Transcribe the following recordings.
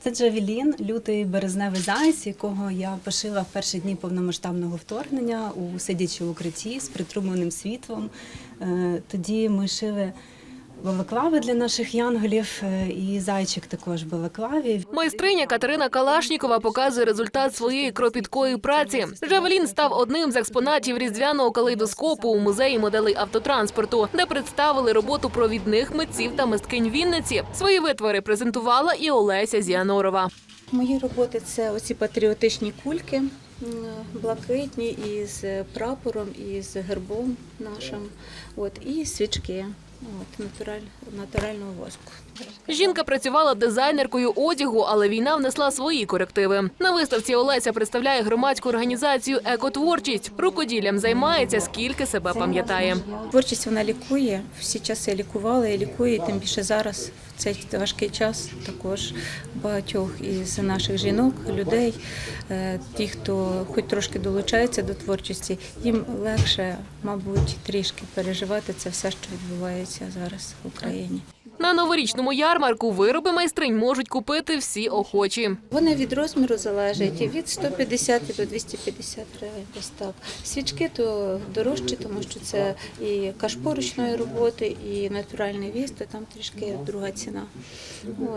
Це Джавелін, лютий березневий заяць, якого я пошила в перші дні повномасштабного вторгнення у сидячи в укритті з притрумленим світлом. Е, Тоді ми шили балаклави для наших янголів, е, і зайчик також балаклаві. Майстриня Катерина Калашнікова показує результат своєї кропіткої праці. Жавелін став одним з експонатів різдвяного калейдоскопу у музеї моделей автотранспорту, де представили роботу провідних митців та мисткинь Вінниці. Свої витвори презентувала і Олеся Зіанорова. Мої роботи це оці патріотичні кульки, блакитні із прапором, із гербом нашим, от, і свічки от, натураль, натурального воску. Жінка працювала дизайнеркою одягу, але війна внесла свої корективи. На виставці Олеся представляє громадську організацію Екотворчість. Рукоділлям займається скільки себе пам'ятає. Творчість вона лікує, всі часи лікувала і лікує, і тим більше зараз, в цей важкий час, також багатьох із наших жінок, людей, е, ті, хто хоч трошки долучається до творчості, їм легше, мабуть, трішки переживати це все, що відбувається зараз в Україні. На новорічному ярмарку вироби майстринь можуть купити всі охочі. Вони від розміру залежать від 150 до 250 гривень. Ось так. Свічки то дорожчі, тому що це і кашпо ручної роботи, і натуральний віст, то там трішки друга ціна.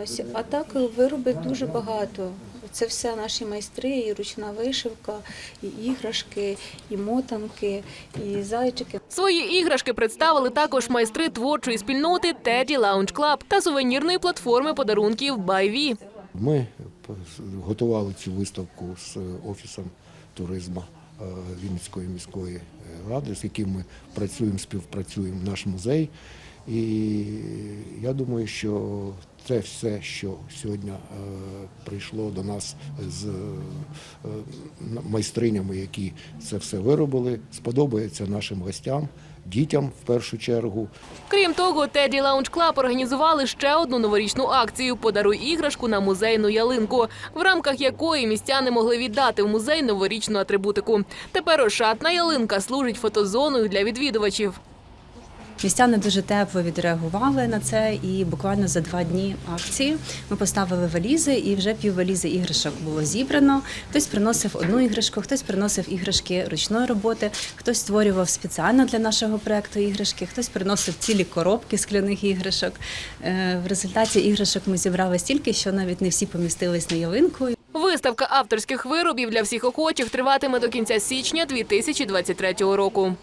Ось. А так вироби дуже багато. Це все наші майстри, і ручна вишивка, і іграшки, і мотанки, і зайчики. Свої іграшки представили також майстри творчої спільноти Teddy Lounge Club та сувенірної платформи подарунків Байві. Ми готували цю виставку з офісом туризму е, Вінницької міської е, ради, з яким ми працюємо, співпрацюємо наш музей. І я думаю, що це все, що сьогодні е, прийшло до нас з майстринями, які це все виробили, сподобається нашим гостям, дітям в першу чергу. Крім того, Теді Лаунч Клаб організували ще одну новорічну акцію Подаруй іграшку на музейну ялинку, в рамках якої містяни могли віддати в музей новорічну атрибутику. Тепер ошатна ялинка служить фотозоною для відвідувачів. Містяни дуже тепло відреагували на це, і буквально за два дні акції ми поставили валізи, і вже пів валізи іграшок було зібрано. Хтось приносив одну іграшку, хтось приносив іграшки ручної роботи, хтось створював спеціально для нашого проекту іграшки, хтось приносив цілі коробки скляних іграшок. Е, В результаті іграшок ми зібрали стільки, що навіть не всі помістились на ялинку. Виставка авторських виробів для всіх охочих триватиме до кінця січня 2023 року.